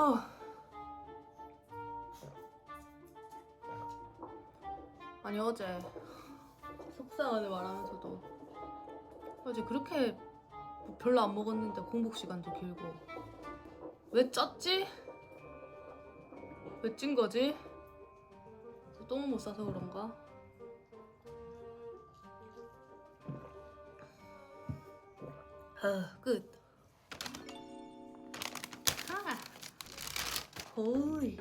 아. 아니 어제 속상하게 말하면서도 어제 그렇게 별로 안 먹었는데 공복 시간도 길고 왜 쪘지? 왜 찐 거지? 똥을 못 싸서 그런가? 아, 끝. 거의.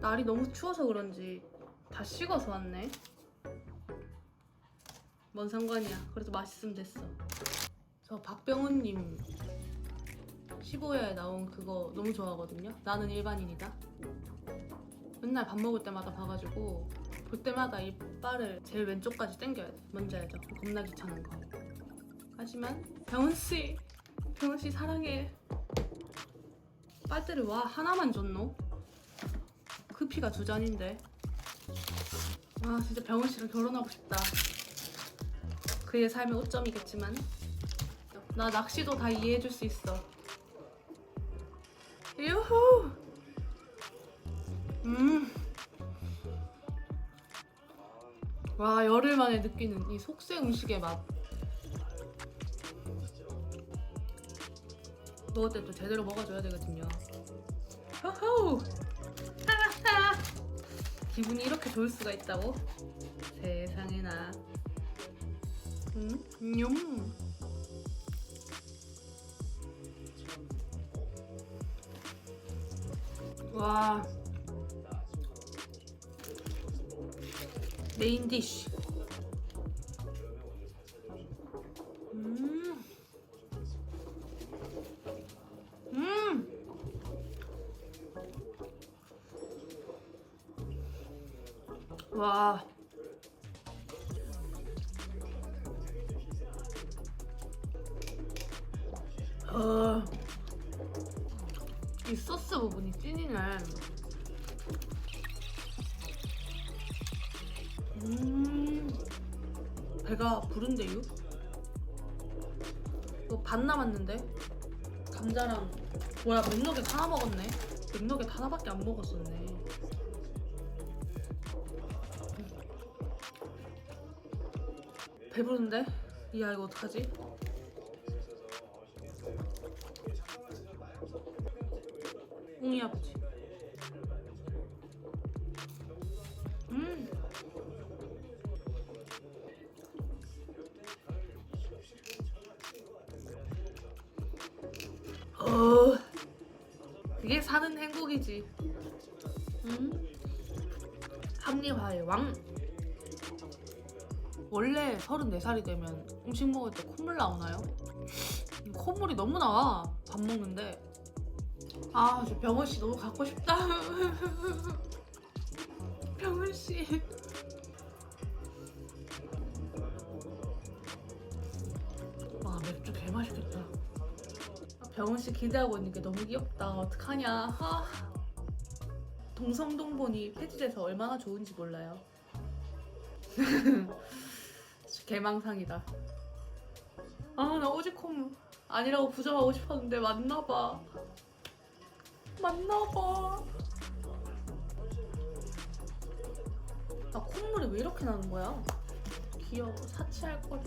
날이 너무 추워서 그런지 다 식어서 왔네. 뭔 상관이야. 그래도 맛있으면 됐어. 저 박병훈님 15회에 나온 그거 너무 좋아하거든요. 나는 일반인이다. 맨날 밥 먹을 때마다 봐가지고 볼 때마다 이빨을 제일 왼쪽까지 당겨야 돼. 뭔지 알죠? 겁나 귀찮은 거. 하지만 병훈 씨, 병훈 씨 사랑해. 빨대를 와 하나만 줬노? 그 피가 두 잔인데. 아 진짜 병훈 씨랑 결혼하고 싶다. 그의 삶의 오점이겠지만 나 낚시도 다 이해해줄 수 있어. 유후. 음. 와 열흘 만에 느끼는 이 속세 음식의 맛. 먹을 때 또 제대로 먹어줘야 되거든요. 호호. 기분이 이렇게 좋을 수가 있다고? 세상에나. 음, 뇽. 와. 메인 디쉬. 와. 어. 이 소스 부분이 찐이네. 음. 배가 부른데요? 이거 반 남았는데? 감자랑 뭐야 맥너겟 하나 먹었네? 맥너겟 하나밖에 안 먹었었네. 배부른데? 이야 이거 어떡하지? 웅이 아버지. 음. 어. 그게 사는 행복이지. 음. 합리화의 왕. 원래 34살이 되면 음식 먹을 때 콧물 나오나요? 콧물이 너무 나와. 밥 먹는데. 아, 저 병원 씨 너무 갖고 싶다. 병원 씨. 와, 맥주 개 맛있겠다. 아, 병원 씨 기대하고 있는 게 너무 귀엽다. 어떡하냐. 아. 동성동본이 폐지돼서 얼마나 좋은지 몰라요. 개망상이다. 아, 나 오지콤 아니라고 부정하고 싶었는데 맞나봐. 맞나봐. 나 콧물이 왜 이렇게 나는 거야? 귀여워. 사치할 걸.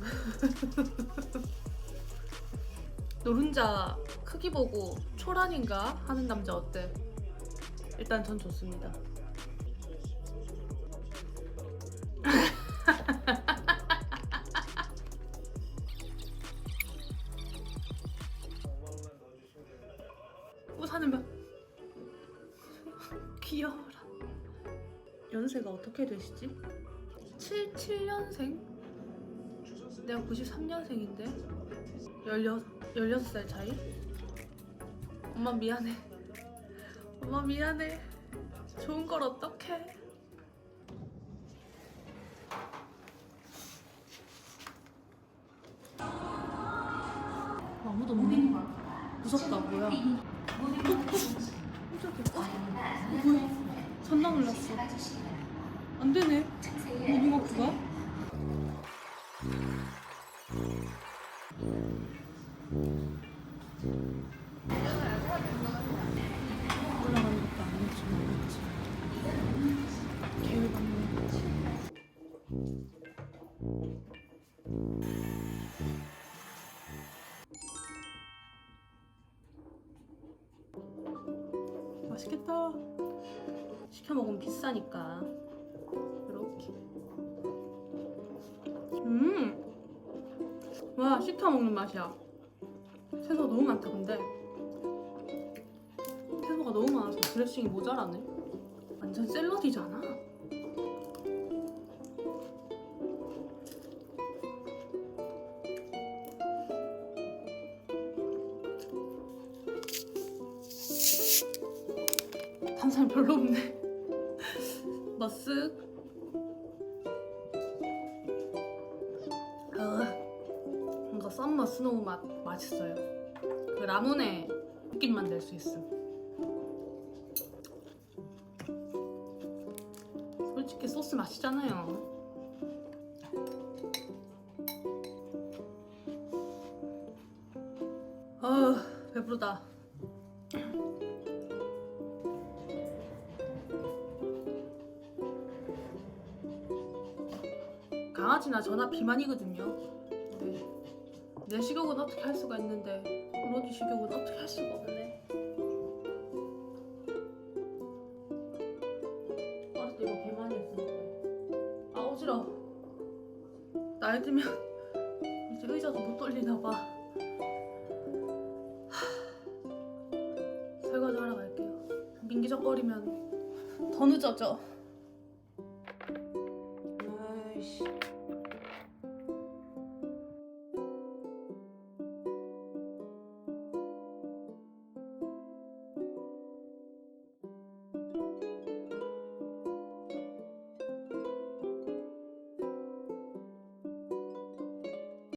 노른자 크기 보고 초란인가 하는 남자 어때? 일단 전 좋습니다. 막 귀여워라. 연세가 어떻게 되시지? 7, 7년생? 내가 93년생인데 16, 16살 차이? 엄마 미안해 엄마 미안해 좋은 걸 어떡해 아무도 없네 무섭다 뭐야 존나 놀랐어. 안선 나올라 했어. 것도 아니지. 계획 있겠다. 시켜 먹으면 비싸니까. 이렇게. 음. 와 시켜 먹는 맛이야. 채소가 너무 많다 근데. 채소가 너무 많아서 드레싱이 모자라네. 완전 샐러디잖아. 탄산 별로 없네. 머쓱. 어, 뭔가 썸머 스노우 맛 맛있어요. 그 라문의 느낌만 낼 수 있음. 솔직히 소스 맛있잖아요. 아 배부르다. 강아지나 저나 비만이거든요. 네. 내 식욕은 어떻게 할 수가 있는데 로지 식욕은 어떻게 할 수가 없네. 어릴 때 이거 개 많이 했으니까. 아 어지러워. 나이 들면 이제 의자도 못 돌리나 봐. 하, 설거지 하러 갈게요. 민기적거리면 더 늦어져.